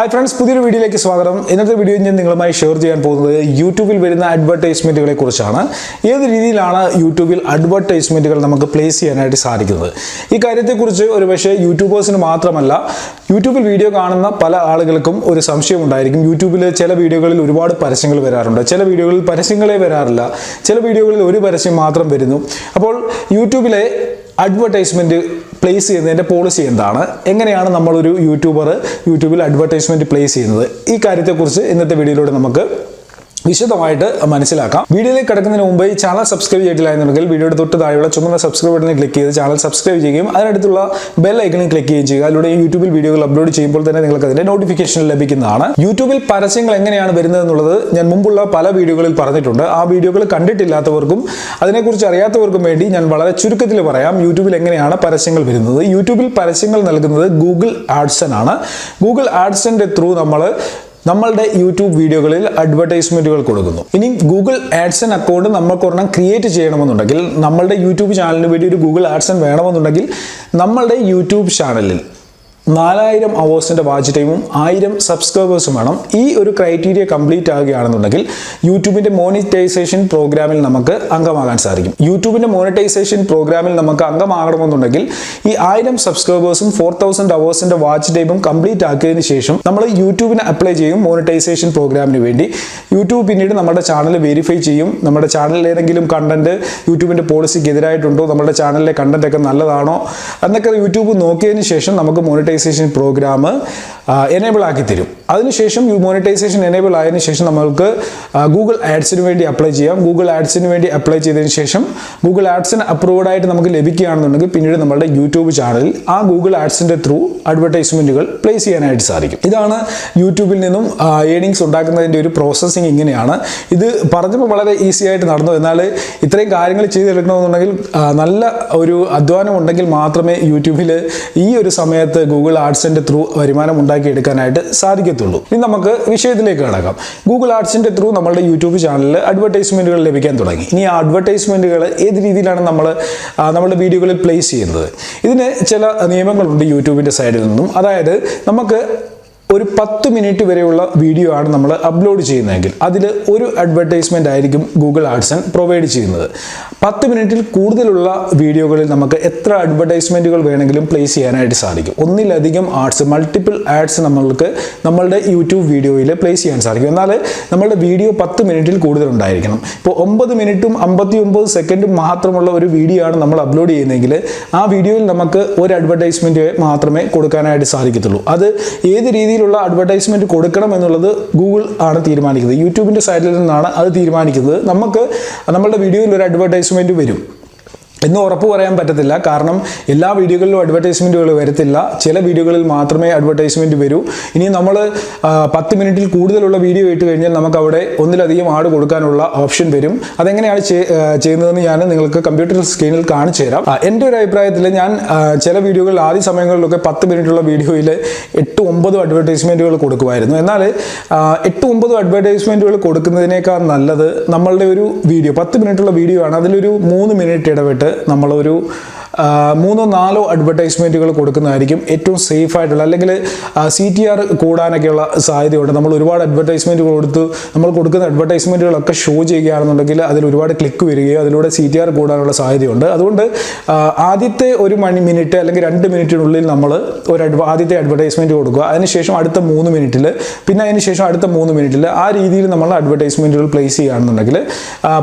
Hi friends പുതിയൊരു വീഡിയോയിലേക്ക് സ്വാഗതം. ഇന്നത്തെ വീഡിയോ ഞാൻ നിങ്ങളുമായി ഷെയർ ചെയ്യാൻ പോകുന്നത് യൂട്യൂബിൽ വരുന്ന അഡ്വർടൈസ്മെന്റുകളെ കുറിച്ചാണ്. ഏത് രീതിയിലാണ് യൂട്യൂബിൽ അഡ്വർടൈസ്മെന്റുകൾ നമുക്ക് പ്ലേസ് ചെയ്യാനായിട്ട് സാധിക്കുന്നത്? ഈ കാര്യത്തെക്കുറിച്ച് ഒരു പക്ഷേ യൂട്യൂബേഴ്സിന് മാത്രമല്ല യൂട്യൂബിൽ വീഡിയോ കാണുന്ന പല ആളുകൾക്കും ഒരു സംശയം ഉണ്ടായിരിക്കും. യൂട്യൂബിൽ ചില വീഡിയോകളിൽ ഒരുപാട് പരസ്യങ്ങൾ വരാറുണ്ട്. ചില വീഡിയോകളിൽ പരസ്യങ്ങളെ വരാറില്ല. ചില വീഡിയോകളിൽ ഒരു പരസ്യം മാത്രം വരുന്നു. അപ്പോൾ യൂട്യൂബിലെ അഡ്വർടൈസ്മെന്റ് പ്ലേസ് ചെയ്യുന്നതിന്റെ പോളിസി എന്താണ്? എങ്ങനെയാണ് നമ്മളൊരു യൂട്യൂബർ യൂട്യൂബിൽ അഡ്വർടൈസ്മെന്റ് പ്ലേസ് ചെയ്യുന്നത്? ഈ കാര്യത്തെക്കുറിച്ച് ഇന്നത്തെ വീഡിയോയിലൂടെ നമുക്ക് വിശദമായിട്ട് മനസ്സിലാക്കാം. വീഡിയോയിലേക്ക് കിടക്കുന്നതിന് മുമ്പ് ഈ ചാനൽ സബ്സ്ക്രൈബ് ചെയ്തിട്ടില്ല എന്നുണ്ടെങ്കിൽ വീഡിയോയുടെ തൊട്ട് താഴെയുള്ള ചുമന്ന സബ്സ്ക്രൈബ് ബട്ടണിൽ ക്ലിക്ക് ചെയ്ത് ചാനൽ സബ്സ്ക്രൈബ് ചെയ്യുകയും അതിനടുത്തുള്ള ബെൽ ഐക്കണിൽ ക്ലിക്ക് ചെയ്യുകയും ചെയ്യുക. അതിലൂടെ യൂട്യൂബിൽ വീഡിയോകൾ അപ്ലോഡ് ചെയ്യുമ്പോൾ തന്നെ നിങ്ങൾക്ക് അതിന്റെ നോട്ടിഫിക്കേഷൻ ലഭിക്കുന്നതാണ്. യൂട്യൂബിൽ പരസ്യങ്ങൾ എങ്ങനെയാണ് വരുന്നത് എന്നുള്ളത് ഞാൻ മുമ്പുള്ള പല വീഡിയോകളിൽ പറഞ്ഞിട്ടുണ്ട്. ആ വീഡിയോകൾ കണ്ടിട്ടില്ലാത്തവർക്കും അതിനെക്കുറിച്ച് അറിയാത്തവർക്കും വേണ്ടി ഞാൻ വളരെ ചുരുക്കത്തിൽ പറയാം. യൂട്യൂബിൽ എങ്ങനെയാണ് പരസ്യങ്ങൾ വരുന്നത്? യൂട്യൂബിൽ പരസ്യങ്ങൾ നൽകുന്നത് ഗൂഗിൾ ആഡ്സൺ ആണ് ഗൂഗിൾ ആഡ്സന്റെ ത്രൂ നമ്മൾ നമ്മളുടെ യൂട്യൂബ് വീഡിയോകളിൽ അഡ്വർടൈസ്മെന്റുകൾ കൊടുക്കുന്നു. ഇനി ഗൂഗിൾ ആഡ്സൺ അക്കൗണ്ട് നമ്മൾക്ക് ഒരെണ്ണം ക്രിയേറ്റ് ചെയ്യണമെന്നുണ്ടെങ്കിൽ നമ്മളുടെ യൂട്യൂബ് ചാനലിന് വേണ്ടി ഒരു ഗൂഗിൾ ആഡ്സൺ വേണമെന്നുണ്ടെങ്കിൽ നമ്മളുടെ യൂട്യൂബ് ചാനലിൽ നാലായിരം അവേഴ്സിന്റെ വാച്ച് ടൈമും ആയിരം സബ്സ്ക്രൈബേഴ്സും വേണം. ഈ ഒരു ക്രൈറ്റീരിയ കംപ്ലീറ്റ് ആകുകയാണെന്നുണ്ടെങ്കിൽ യൂട്യൂബിന്റെ മോണിറ്റൈസേഷൻ പ്രോഗ്രാമിൽ നമുക്ക് അംഗമാകാൻ സാധിക്കും. യൂട്യൂബിന്റെ മോണിറ്റൈസേഷൻ പ്രോഗ്രാമിൽ നമുക്ക് അംഗമാകണമെന്നുണ്ടെങ്കിൽ ഈ ആയിരം സബ്സ്ക്രൈബേഴ്സും ഫോർ തൗസൻഡ് അവേഴ്സിന്റെ വാച്ച് ടൈമും കംപ്ലീറ്റ് ആക്കിയതിന് ശേഷം നമ്മൾ യൂട്യൂബിന് അപ്ലൈ ചെയ്യും മോണിറ്റൈസേഷൻ പ്രോഗ്രാമിന് വേണ്ടി. യൂട്യൂബ് പിന്നീട് നമ്മുടെ ചാനൽ വെരിഫൈ ചെയ്യും. നമ്മുടെ ചാനലിൽ ഏതെങ്കിലും കണ്ടന്റ് യൂട്യൂബിന്റെ പോളിസിക്ക് എതിരായിട്ടുണ്ടോ നമ്മുടെ ചാനലിലെ കണ്ടന്റ് ഒക്കെ നല്ലതാണോ? എന്നൊക്കെ യൂട്യൂബ് നോക്കിയതിന് ശേഷം നമുക്ക് മോണിറ്റൈസേഷൻ പ്രോഗ്രാം എനേബിൾ ആക്കി തരും. അതിനുശേഷം മോണിറ്റൈസേഷൻ എനേബിൾ ആയതിനു ശേഷം നമ്മൾക്ക് ഗൂഗിൾ ആഡ്സിന് വേണ്ടി അപ്ലൈ ചെയ്യാം. ഗൂഗിൾ ആഡ്സിന് വേണ്ടി അപ്ലൈ ചെയ്തതിന് ശേഷം ഗൂഗിൾ ആഡ്സിന് അപ്രൂവഡ് ആയിട്ട് നമുക്ക് ലഭിക്കുകയാണെന്നുണ്ടെങ്കിൽ പിന്നീട് നമ്മുടെ യൂട്യൂബ് ചാനലിൽ ആ ഗൂഗിൾ ആഡ്സിന്റെ ത്രൂ അഡ്വർടൈസ്മെന്റുകൾ പ്ലേസ് ചെയ്യാനായിട്ട് സാധിക്കും. ഇതാണ് യൂട്യൂബിൽ നിന്നും ഏണിങ്സ് ഉണ്ടാക്കുന്നതിന്റെ ഒരു പ്രോസസ്സിങ് ഇങ്ങനെയാണ്. ഇത് പറഞ്ഞപ്പോൾ വളരെ ഈസി ആയിട്ട് നടന്നു. എന്നാൽ ഇത്രയും കാര്യങ്ങൾ ചെയ്തെടുക്കണമെന്നുണ്ടെങ്കിൽ നല്ല ഒരു അധ്വാനം ഉണ്ടെങ്കിൽ മാത്രമേ യൂട്യൂബിൽ ഈ ഒരു സമയത്ത് ഗൂഗിൾ ആഡ്സിന്റെ ത്രൂ വരുമാനം ഉണ്ടാക്കിയെടുക്കാനായിട്ട് സാധിക്കത്തുള്ളൂ. ഇനി നമുക്ക് വിഷയത്തിലേക്ക് കിടക്കാം. ഗൂഗിൾ ആർട്സിന്റെ ത്രൂ നമ്മളുടെ യൂട്യൂബ് ചാനലിൽ അഡ്വർടൈസ്മെന്റുകൾ ലഭിക്കാൻ തുടങ്ങി. ഇനി ആ അഡ്വർടൈസ്മെന്റുകൾ ഏത് രീതിയിലാണ് നമ്മൾ നമ്മുടെ വീഡിയോകളിൽ പ്ലേസ് ചെയ്യുന്നത്? ഇതിന് ചില നിയമങ്ങളുണ്ട് യൂട്യൂബിന്റെ സൈഡിൽ നിന്നും. അതായത് നമുക്ക് ഒരു പത്ത് മിനിറ്റ് വരെയുള്ള വീഡിയോ ആണ് നമ്മൾ അപ്ലോഡ് ചെയ്യുന്നതെങ്കിൽ അതിൽ ഒരു അഡ്വർടൈസ്മെന്റ് ആയിരിക്കും ഗൂഗിൾ ആഡ്സൺ പ്രൊവൈഡ് ചെയ്യുന്നത്. പത്ത് മിനിറ്റിൽ കൂടുതലുള്ള വീഡിയോകളിൽ നമുക്ക് എത്ര അഡ്വർടൈസ്മെന്റുകൾ വേണമെങ്കിലും പ്ലേസ് ചെയ്യാനായിട്ട് സാധിക്കും. ഒന്നിലധികം ആഡ്സ് മൾട്ടിപ്പിൾ ആഡ്സ് നമ്മൾക്ക് നമ്മളുടെ യൂട്യൂബ് വീഡിയോയിൽ പ്ലേസ് ചെയ്യാൻ സാധിക്കും. എന്നാൽ നമ്മളുടെ വീഡിയോ പത്ത് മിനിറ്റിൽ കൂടുതൽ ഉണ്ടായിരിക്കണം ഇപ്പോൾ ഒമ്പത് മിനിറ്റും അമ്പത്തി ഒമ്പത് സെക്കൻഡും മാത്രമുള്ള ഒരു വീഡിയോ ആണ് നമ്മൾ അപ്ലോഡ് ചെയ്യുന്നതെങ്കിൽ ആ വീഡിയോയിൽ നമുക്ക് ഒരു അഡ്വർടൈസ്മെന്റ് മാത്രമേ കൊടുക്കാനായിട്ട് സാധിക്കത്തുള്ളൂ. അത് ഏത് രീതിയിലുള്ള അഡ്വർടൈസ്മെന്റ് കൊടുക്കണം എന്നുള്ളത് ഗൂഗിൾ ആണ് തീരുമാനിക്കുന്നത്. യൂട്യൂബിന്റെ സൈഡിൽ നിന്നാണ് അത് തീരുമാനിക്കുന്നത്. നമുക്ക് നമ്മളുടെ വീഡിയോയിൽ ഒരു അഡ്വർടൈസ്മെന്റ് വരും. എന്ന് ഉറപ്പ് പറയാൻ പറ്റത്തില്ല. കാരണം എല്ലാ വീഡിയോകളിലും അഡ്വർടൈസ്മെന്റുകൾ വരത്തില്ല. ചില വീഡിയോകളിൽ മാത്രമേ അഡ്വർടൈസ്മെന്റ് വരൂ. ഇനി നമ്മൾ പത്ത് മിനിറ്റിൽ കൂടുതലുള്ള വീഡിയോ ഇട്ട് കഴിഞ്ഞാൽ നമുക്ക് അവിടെ ഒന്നിലധികം ആഡ് കൊടുക്കാനുള്ള ഓപ്ഷൻ വരും. അതെങ്ങനെയാണ് ചെയ്യുന്നതെന്ന് ഞാൻ നിങ്ങൾക്ക് കമ്പ്യൂട്ടർ സ്ക്രീനിൽ കാണിച്ചു തരാം. എന്റെ ഒരു അഭിപ്രായത്തിൽ ഞാൻ ചില വീഡിയോകളിൽ ആദ്യ സമയങ്ങളിലൊക്കെ പത്ത് മിനിറ്റുള്ള വീഡിയോയിൽ എട്ട് ഒമ്പത് അഡ്വർടൈസ്മെന്റുകൾ കൊടുക്കുമായിരുന്നു. എന്നാൽ എട്ട് ഒമ്പത് അഡ്വർടൈസ്മെന്റുകൾ കൊടുക്കുന്നതിനേക്കാൾ നല്ലത് നമ്മളുടെ ഒരു വീഡിയോ പത്ത് മിനിറ്റുള്ള വീഡിയോ ആണ്. അതിലൊരു മൂന്ന് മിനിറ്റ് ഇടവിട്ട് നമ്മളൊരു മൂന്നോ നാലോ അഡ്വർടൈസ്മെന്റുകൾ കൊടുക്കുന്നതായിരിക്കും ഏറ്റവും സേഫ് ആയിട്ടുള്ള അല്ലെങ്കിൽ സി ടി ആർ കൂടാനൊക്കെയുള്ള സാധ്യതയുണ്ട്. നമ്മൾ ഒരുപാട് അഡ്വർടൈസ്മെന്റ് കൊടുത്ത് നമ്മൾ കൊടുക്കുന്ന അഡ്വർടൈസ്മെന്റുകളൊക്കെ ഷോ ചെയ്യുകയാണെന്നുണ്ടെങ്കിൽ അതിൽ ഒരുപാട് ക്ലിക്ക് വരികയോ അതിലൂടെ സി ടി ആർ കൂടാനുള്ള സാധ്യതയുണ്ട്. അതുകൊണ്ട് ആദ്യത്തെ ഒരു മണി മിനിറ്റ് അല്ലെങ്കിൽ രണ്ട് മിനിറ്റിനുള്ളിൽ നമ്മൾ ഒരു അഡ്വ ആദ്യത്തെ അഡ്വർടൈസ്മെന്റ് കൊടുക്കുക. അതിനുശേഷം അടുത്ത മൂന്ന് മിനിറ്റിൽ പിന്നെ അതിനുശേഷം അടുത്ത മൂന്ന് മിനിറ്റിൽ ആ രീതിയിൽ നമ്മൾ അഡ്വർടൈസ്മെന്റുകൾ പ്ലേസ് ചെയ്യുകയാണെന്നുണ്ടെങ്കിൽ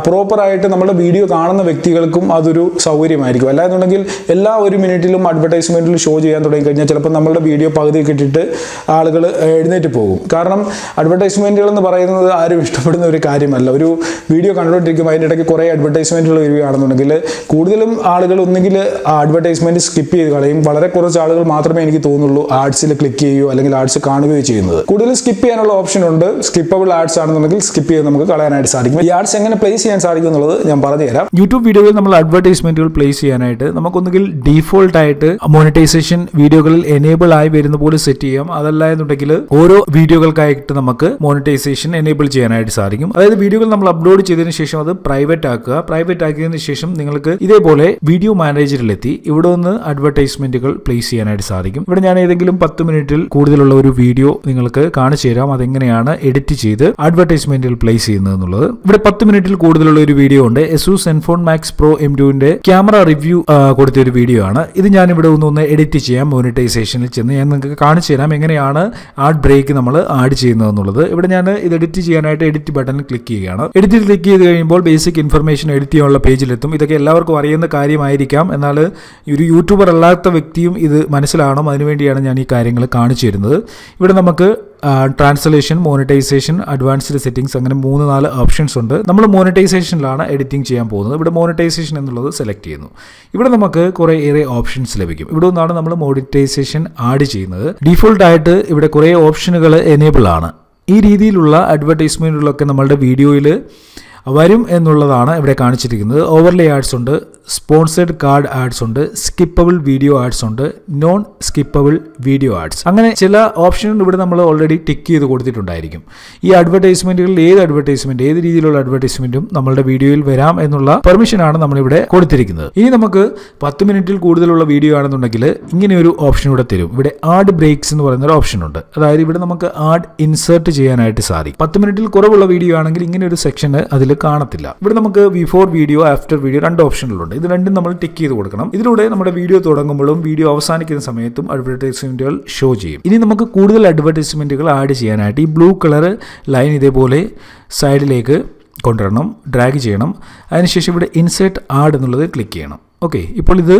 പ്രോപ്പറായിട്ട് നമ്മുടെ വീഡിയോ കാണുന്ന വ്യക്തികൾക്കും അതൊരു സൗകര്യമായിരിക്കും. അല്ലാന്നുണ്ടെങ്കിൽ എല്ലാ ഒരു മിനിറ്റിലും അഡ്വർടൈസ്മെന്റിൽ ഷോ ചെയ്യാൻ തുടങ്ങി കഴിഞ്ഞാൽ ചിലപ്പോൾ നമ്മളുടെ വീഡിയോ പകുതി കിട്ടിയിട്ട് ആളുകൾ എഴുന്നേറ്റ് പോകും. കാരണം അഡ്വർടൈസ്മെന്റുകൾ എന്ന് പറയുന്നത് ആരും ഇഷ്ടപ്പെടുന്ന ഒരു കാര്യമല്ല. ഒരു വീഡിയോ കണ്ടുകൊണ്ടിരിക്കുമ്പോൾ അതിന്റെ ഇടയ്ക്ക് കുറേ അഡ്വർടൈസ്മെന്റുകൾ വരികയാണെന്നുണ്ടെങ്കിൽ കൂടുതലും ആളുകൾ ഒന്നുകിൽ അഡ്വർടൈസ്മെന്റ് സ്കിപ്പ് ചെയ്ത് കളയും. വളരെ കുറച്ച് ആളുകൾ മാത്രമേ എനിക്ക് തോന്നുള്ളൂ ആഡ്സിൽ ക്ലിക്ക് ചെയ്യുകയോ അല്ലെങ്കിൽ ആഡ്സ് കാണുകയോ ചെയ്യുന്നത്. കൂടുതൽ സ്കിപ്പ് ചെയ്യാനുള്ള ഓപ്ഷൻ ഉണ്ട്. സ്കിപ്പബിൾ ആഡ്സ് ആണെന്നുണ്ടെങ്കിൽ സ്കിപ്പ് ചെയ്ത് നമുക്ക് കളയാനായിട്ട് സാധിക്കും. ഈ ആഡ്സ് എങ്ങനെ പ്ലേസ് ചെയ്യാൻ സാധിക്കും എന്നുള്ളത് ഞാൻ പറഞ്ഞുതരാം. യൂട്യൂബ് വീഡിയോയിൽ നമ്മൾ അഡ്വർടൈസ്മെന്റ് അഡ്വർടൈസ്മെന്റുകൾ പ്ലേസ് ചെയ്യാനായിട്ട് നമുക്കൊന്നുകിൽ ഡീഫോൾട്ട് ആയിട്ട് മോണിറ്റൈസേഷൻ വീഡിയോകളിൽ എനേബിൾ ആയി വരുന്ന പോലെ സെറ്റ് ചെയ്യാം. അതല്ല എന്നുണ്ടെങ്കിൽ ഓരോ വീഡിയോകൾക്കായിട്ട് നമുക്ക് മോണിറ്റൈസേഷൻ എനേബിൾ ചെയ്യാനായിട്ട് സാധിക്കും. അതായത് വീഡിയോകൾ നമ്മൾ അപ്ലോഡ് ചെയ്തതിനു ശേഷം അത് പ്രൈവറ്റ് ആക്കുക. പ്രൈവറ്റ് ആക്കിയതിന് ശേഷം നിങ്ങൾക്ക് ഇതേപോലെ വീഡിയോ മാനേജറിലെത്തി ഇവിടെ നിന്ന് അഡ്വർടൈസ്മെന്റുകൾ പ്ലേസ് ചെയ്യാനായിട്ട് സാധിക്കും. ഇവിടെ ഞാൻ ഏതെങ്കിലും പത്ത് മിനിറ്റിൽ കൂടുതലുള്ള ഒരു വീഡിയോ നിങ്ങൾക്ക് കാണിച്ചു തരാം. അതെങ്ങനെയാണ് എഡിറ്റ് ചെയ്ത് അഡ്വർടൈസ്മെന്റിൽ പ്ലേസ് ചെയ്യുന്നത് എന്നുള്ളത്. ഇവിടെ പത്ത് മിനിറ്റിൽ കൂടുതലുള്ള ഒരു വീഡിയോ ഉണ്ട്. Asus Zenfone Max Pro M ടുവിന്റെ ക്യാമറ റിവ്യൂ കൊടുത്തൊരു വീഡിയോ ആണ്. ഇത് ഞാൻ ഇവിടെ ഒന്ന് ഒന്ന് എഡിറ്റ് ചെയ്യാം മോണിറ്റൈസേഷനിൽ ചെന്ന് ഞാൻ നിങ്ങൾക്ക് കാണിച്ചു തരാം എങ്ങനെയാണ് ആഡ് ബ്രേക്ക് നമ്മൾ ആഡ് ചെയ്യുന്നതെന്നുള്ളത് ഇവിടെ ഞാൻ ഇത് എഡിറ്റ് ചെയ്യാനായിട്ട് എഡിറ്റ് ബട്ടണിൽ ക്ലിക്ക് ചെയ്യുകയാണ്. എഡിറ്റിൽ ക്ലിക്ക് ചെയ്ത് കഴിയുമ്പോൾ ബേസിക് ഇൻഫർമേഷൻ എഡിറ്റ് ചെയ്യാനുള്ള പേജിലെത്തും ഇതൊക്കെ എല്ലാവർക്കും അറിയുന്ന കാര്യമായിരിക്കാം. എന്നാൽ ഒരു യൂട്യൂബർ അല്ലാത്ത വ്യക്തിയും ഇത് മനസ്സിലാവണം. അതിനുവേണ്ടിയാണ് ഞാൻ ഈ കാര്യങ്ങൾ കാണിച്ചു തരുന്നത്. ഇവിടെ നമുക്ക് ട്രാൻസ്ലേഷൻ മോണിറ്റൈസേഷൻ അഡ്വാൻസ്ഡ് സെറ്റിംഗ്സ് അങ്ങനെ മൂന്ന് നാല് ഓപ്ഷൻസ് ഉണ്ട്. നമ്മൾ മോണിറ്റൈസേഷനിലാണ് എഡിറ്റിംഗ് ചെയ്യാൻ പോകുന്നത്. ഇവിടെ മോണിറ്റൈസേഷൻ എന്നുള്ളത് സെലക്ട് ചെയ്യുന്നു. ഇവിടെ നമുക്ക് കുറേ ഏറെ ഓപ്ഷൻസ് ലഭിക്കും. ഇവിടെ ഒന്നാണ് നമ്മൾ മോണിറ്റൈസേഷൻ ആഡ് ചെയ്യുന്നത്. ഡീഫോൾട്ടായിട്ട് ഇവിടെ കുറേ ഓപ്ഷനുകൾ എനേബിൾ ആണ്. ഈ രീതിയിലുള്ള അഡ്വർടൈസ്മെന്റുകളൊക്കെ നമ്മളുടെ വീഡിയോയിൽ വരും എന്നുള്ളതാണ് ഇവിടെ കാണിച്ചിരിക്കുന്നത്. ഓവർലേ ആഡ്സ് ഉണ്ട് സ്പോൺസേഡ് കാർഡ് ആഡ്സ് ഉണ്ട് സ്കിപ്പബിൾ വീഡിയോ ആഡ്സ് ഉണ്ട് നോൺ സ്കിപ്പബിൾ വീഡിയോ ആഡ്സ് അങ്ങനെ ചില ഓപ്ഷനുകൾ ഇവിടെ നമ്മൾ ഓൾറെഡി ടിക്ക് ചെയ്ത് കൊടുത്തിട്ടുണ്ടായിരിക്കും. ഈ അഡ്വർടൈസ്മെന്റുകളിൽ ഏത് അഡ്വർടൈസ്മെന്റ് ഏത് രീതിയിലുള്ള അഡ്വർടൈസ്മെന്റും നമ്മളുടെ വീഡിയോയിൽ വരാം എന്നുള്ള പെർമിഷനാണ് നമ്മളിവിടെ കൊടുത്തിരിക്കുന്നത്. ഇനി നമുക്ക് പത്ത് മിനിറ്റിൽ കൂടുതലുള്ള വീഡിയോ ആണെന്നുണ്ടെങ്കിൽ ഇങ്ങനെ ഒരു ഓപ്ഷൻ ഇവിടെ തരും. ഇവിടെ ആഡ് ബ്രേക്സ് എന്ന് പറയുന്ന ഒരു ഓപ്ഷൻ ഉണ്ട്. അതായത് ഇവിടെ നമുക്ക് ആഡ് ഇൻസേർട്ട് ചെയ്യാനായിട്ട് സാധിക്കും. പത്ത് മിനിറ്റിൽ കുറവുള്ള വീഡിയോ ആണെങ്കിൽ ഇങ്ങനെ ഒരു സെക്ഷന് അതിൽ കാണത്തില്ല. ഇവിടെ നമുക്ക് ബിഫോർ വീഡിയോ ആഫ്റ്റർ വീഡിയോ രണ്ട് ഓപ്ഷനുകളുണ്ട് ഇത് രണ്ടും നമ്മൾ ടിക്ക് ചെയ്ത് കൊടുക്കണം. ഇതിലൂടെ നമ്മുടെ വീഡിയോ തുടങ്ങുമ്പോഴും വീഡിയോ അവസാനിക്കുന്ന സമയത്തും അഡ്വർടൈസ്മെന്റുകൾ ഷോ ചെയ്യും. ഇനി നമുക്ക് കൂടുതൽ അഡ്വർടൈസ്മെന്റുകൾ ആഡ് ചെയ്യാനായിട്ട് ഈ ബ്ലൂ കളർ ലൈൻ ഇതേപോലെ സൈഡിലേക്ക് കൊണ്ടുവരണം ഡ്രാഗ് ചെയ്യണം. അതിനുശേഷം ഇവിടെ ഇൻസേർട്ട് ആഡ് എന്നുള്ളത് ക്ലിക്ക് ചെയ്യണം. ഓക്കെ ഇപ്പോൾ ഇത്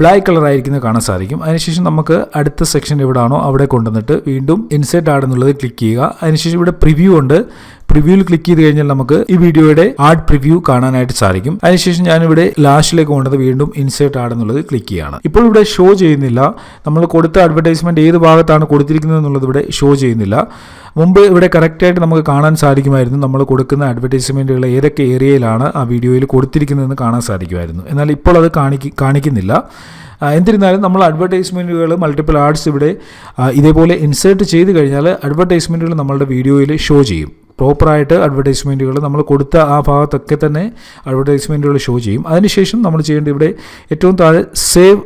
ബ്ലാക്ക് കളർ ആയിരിക്കുന്നത് കാണാൻ സാധിക്കും. അതിനുശേഷം നമുക്ക് അടുത്ത സെക്ഷൻ എവിടാണോ അവിടെ കൊണ്ടുവന്നിട്ട് വീണ്ടും ഇൻസേർട്ട് ആഡ് എന്നുള്ളത് ക്ലിക്ക് ചെയ്യുക. അതിനുശേഷം ഇവിടെ പ്രിവ്യൂ ഉണ്ട്. പ്രിവ്യൂവിൽ ക്ലിക്ക് ചെയ്ത് കഴിഞ്ഞാൽ നമുക്ക് ഈ വീഡിയോയുടെ ആഡ് പ്രിവ്യൂ കാണാനായിട്ട് സാധിക്കും. അതിനുശേഷം ഞാനിവിടെ ലാസ്റ്റിലേക്ക് കൊണ്ടത് വീണ്ടും ഇൻസേർട്ട് ആഡ് എന്നുള്ളത് ക്ലിക്ക് ചെയ്യുകയാണ് ഇപ്പോൾ ഇവിടെ ഷോ ചെയ്യുന്നില്ല. നമ്മൾ കൊടുത്ത അഡ്വർടൈസ്മെന്റ് ഏത് ഭാഗത്താണ് കൊടുത്തിരിക്കുന്നത് എന്നുള്ളത് ഇവിടെ ഷോ ചെയ്യുന്നില്ല. മുമ്പ് ഇവിടെ കറക്റ്റായിട്ട് നമുക്ക് കാണാൻ സാധിക്കുമായിരുന്നു. നമ്മൾ കൊടുക്കുന്ന അഡ്വർടൈസ്മെന്റുകൾ ഏതൊക്കെ ഏരിയയിലാണ് ആ വീഡിയോയിൽ കൊടുത്തിരിക്കുന്നതെന്ന് കാണാൻ സാധിക്കുമായിരുന്നു. എന്നാൽ ഇപ്പോൾ അത് കാണിക്ക് കാണിക്കുന്നില്ല. എന്നിരുന്നാലും നമ്മൾ അഡ്വർടൈസ്മെന്റുകൾ മൾട്ടിപ്പിൾ ആർട്സ് ഇവിടെ ഇതേപോലെ ഇൻസേർട്ട് ചെയ്ത് കഴിഞ്ഞാൽ അഡ്വർടൈസ്മെന്റുകൾ നമ്മളുടെ വീഡിയോയിൽ ഷോ ചെയ്യും. പ്രോപ്പറായിട്ട് അഡ്വർടൈസ്മെന്റുകൾ നമ്മൾ കൊടുത്ത ആ ഭാഗത്തൊക്കെ തന്നെ അഡ്വർടൈസ്മെന്റുകൾ ഷോ ചെയ്യും. അതിനുശേഷം നമ്മൾ ചെയ്യേണ്ടത് ഇവിടെ ഏറ്റവും താഴെ സേവ്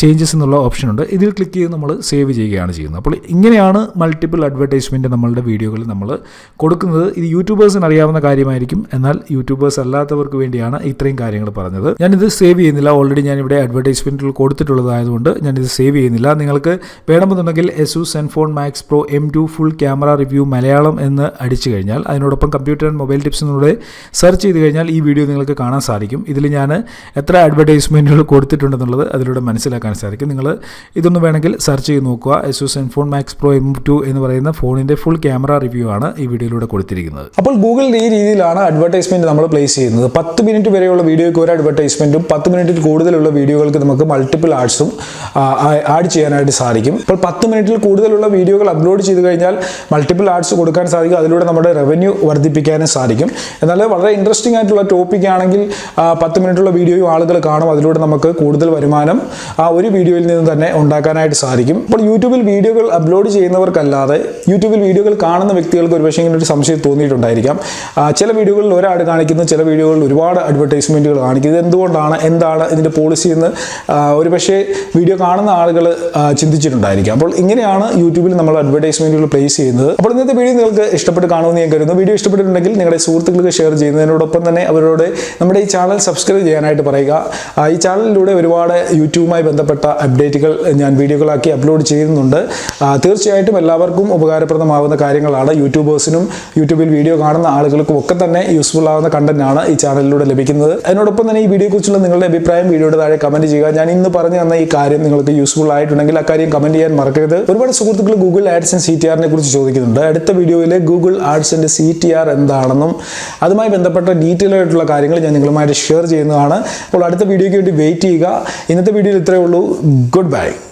ചേഞ്ചസ് എന്നുള്ള ഓപ്ഷൻ ഉണ്ട്. ഇതിൽ ക്ലിക്ക് ചെയ്ത് നമ്മൾ സേവ് ചെയ്യുകയാണ് ചെയ്യുന്നത്. അപ്പോൾ ഇങ്ങനെയാണ് മൾട്ടിപ്പിൾ അഡ്വർടൈസ്മെന്റ് നമ്മളുടെ വീഡിയോകളിൽ നമ്മൾ കൊടുക്കുന്നത്. ഇത് യൂട്യൂബേഴ്സിന് അറിയാവുന്ന കാര്യമായിരിക്കും. എന്നാൽ യൂട്യൂബേഴ്സ് അല്ലാത്തവർക്ക് വേണ്ടിയാണ് ഇത്രയും കാര്യങ്ങൾ പറഞ്ഞത്. ഞാനിത് സേവ് ചെയ്യുന്നില്ല. ഓൾറെഡി ഞാനിവിടെ ഇവിടെ അഡ്വർടൈസ്മെന്റുകൾ കൊടുത്തിട്ടുള്ളതായതുകൊണ്ട് ഞാനിത് സേവ് ചെയ്യുന്നില്ല. നിങ്ങൾക്ക് വേണമെന്നുണ്ടെങ്കിൽ Asus Zenfone Max Pro M two full camera review Malayalam എന്ന് അടിച്ചു കഴിഞ്ഞാൽ അതിനോടൊപ്പം computer and mobile tips search ചെയ്ത് കഴിഞ്ഞാൽ ഈ വീഡിയോ നിങ്ങൾക്ക് കാണാൻ സാധിക്കും. ഇതിൽ ഞാൻ എത്ര അഡ്വർടൈസ്മെന്റുകൾ കൊടുത്തിട്ടുണ്ടെന്നുള്ളത് അതിലൂടെ മനസ്സിലാക്കാൻ സാധിക്കും. നിങ്ങൾ ഇതൊന്ന് വേണമെങ്കിൽ സെർച്ച് ചെയ്ത് നോക്കുക. Asus Zenfone Max Pro M two എന്ന് പറയുന്ന ഫോണിന്റെ ഫുൾ ക്യാമറ റിവ്യൂ ആണ് ഈ വീഡിയോയിലൂടെ കൊടുത്തിരിക്കുന്നത്. അപ്പോൾ ഗൂഗിൾ ഈ രീതിയിലാണ് അഡ്വർടൈസ്മെന്റ് നമ്മൾ പ്ലേസ് ചെയ്യുന്നത്. പത്ത് മിനിറ്റ് വരെയുള്ള വീഡിയോയ്ക്ക് ഒരു അഡ്വർടൈസ്മെന്റും പത്ത് മിനിറ്റിൽ കൂടുതലുള്ള വീഡിയോകൾക്ക് നമുക്ക് മൾട്ടിപ്പിൾ ആഡ്സും ആഡ് ചെയ്യാനായിട്ട് സാധിക്കും. ഇപ്പോൾ പത്ത് മിനിറ്റിൽ കൂടുതലുള്ള വീഡിയോകൾ അപ്ലോഡ് ചെയ്ത് കഴിഞ്ഞാൽ മൾട്ടിപ്പിൾ ആഡ്സ് കൊടുക്കാൻ സാധിക്കും. അതിലൂടെ നമ്മുടെ റവന്യൂ വർദ്ധിപ്പിക്കാനും സാധിക്കും. എന്നാൽ വളരെ ഇൻട്രസ്റ്റിംഗ് ആയിട്ടുള്ള ടോപ്പിക് ആണെങ്കിൽ ആ, പത്ത് മിനിറ്റുള്ള വീഡിയോയും ആളുകൾ കാണും. അതിലൂടെ നമുക്ക് കൂടുതൽ വരുമാനം ഒരു വീഡിയോയിൽ നിന്ന് തന്നെ ഉണ്ടാക്കാനായിട്ട് സാധിക്കും. അപ്പോൾ യൂട്യൂബിൽ വീഡിയോകൾ അപ്ലോഡ് ചെയ്യുന്നവർക്കല്ലാതെ യൂട്യൂബിൽ വീഡിയോകൾ കാണുന്ന വ്യക്തികൾക്ക് ഒരുപക്ഷെ ഇങ്ങനെ ഒരു സംശയം തോന്നിയിട്ടുണ്ടായിരിക്കാം. ചില വീഡിയോകളിൽ ഒരാൾ കാണിക്കുന്നു ചില വീഡിയോകളിൽ ഒരുപാട് അഡ്വർടൈസ്മെന്റുകൾ കാണിക്കുന്നത് എന്തുകൊണ്ടാണ് എന്താണ് ഇതിന്റെ പോളിസി എന്ന് ഒരുപക്ഷെ വീഡിയോ കാണുന്ന ആളുകൾ ചിന്തിച്ചിട്ടുണ്ടായിരിക്കാം. അപ്പോൾ ഇങ്ങനെയാണ് യൂട്യൂബിൽ നമ്മൾ അഡ്വർടൈസ്മെന്റുകൾ പ്ലേസ് ചെയ്യുന്നത്. അപ്പോൾ ഇന്നത്തെ വീഡിയോ നിങ്ങൾക്ക് ഇഷ്ടപ്പെട്ട് കാണുമെന്ന് ഞാൻ കരുതുന്നു. വീഡിയോ ഇഷ്ടപ്പെട്ടിട്ടുണ്ടെങ്കിൽ നിങ്ങളുടെ സുഹൃത്തുക്കൾക്ക് ഷെയർ ചെയ്യുന്നതിനോടൊപ്പം തന്നെ അവരോട് നമ്മുടെ ഈ ചാനൽ സബ്സ്ക്രൈബ് ചെയ്യാനായിട്ട് പറയുക. ഈ ചാനലിലൂടെ ഒരുപാട് യൂട്യൂബുമായി ബന്ധപ്പെട്ട അപ്ഡേറ്റുകൾ ഞാൻ വീഡിയോകളാക്കി അപ്ലോഡ് ചെയ്യുന്നുണ്ട്. തീർച്ചയായിട്ടും എല്ലാവർക്കും ഉപകാരപ്രദമാവുന്ന കാര്യങ്ങളാണ്. യൂട്യൂബേഴ്സിനും യൂട്യൂബിൽ വീഡിയോ കാണുന്ന ആളുകൾക്കും ഒക്കെ തന്നെ യൂസ്ഫുൾ ആവുന്ന കണ്ടന്റാണ് ഈ ചാനലിലൂടെ ലഭിക്കുന്നത്. അതിനോടൊപ്പം തന്നെ ഈ വീഡിയോയെക്കുറിച്ചുള്ള നിങ്ങളുടെ അഭിപ്രായം വീഡിയോയുടെ താഴെ കമന്റ് ചെയ്യുക. ഞാൻ ഇന്ന് പറഞ്ഞു തന്ന ഈ കാര്യം നിങ്ങൾക്ക് യൂസ്ഫുൾ ആയിട്ടുണ്ടെങ്കിൽ ആ കാര്യം കമന്റ് ചെയ്യാൻ മറക്കരുത്. ഒരുപാട് സുഹൃത്തുക്കൾ Google ads and C T ആറിനെ കുറിച്ച് ചോദിക്കുന്നുണ്ട്. അടുത്ത വീഡിയോയിലെ Google ads and C T R എന്താണെന്നും അതുമായി ബന്ധപ്പെട്ട ഡീറ്റെയിൽ ആയിട്ടുള്ള കാര്യങ്ങൾ ഞാൻ നിങ്ങളുമായിട്ട് ഷെയർ ചെയ്യുന്നതാണ്. അപ്പോൾ അടുത്ത വീഡിയോയ്ക്ക് വേണ്ടി വെയിറ്റ് ചെയ്യുക. ഇന്നത്തെ വീഡിയോയിൽ ഇത്രയേ Goodbye.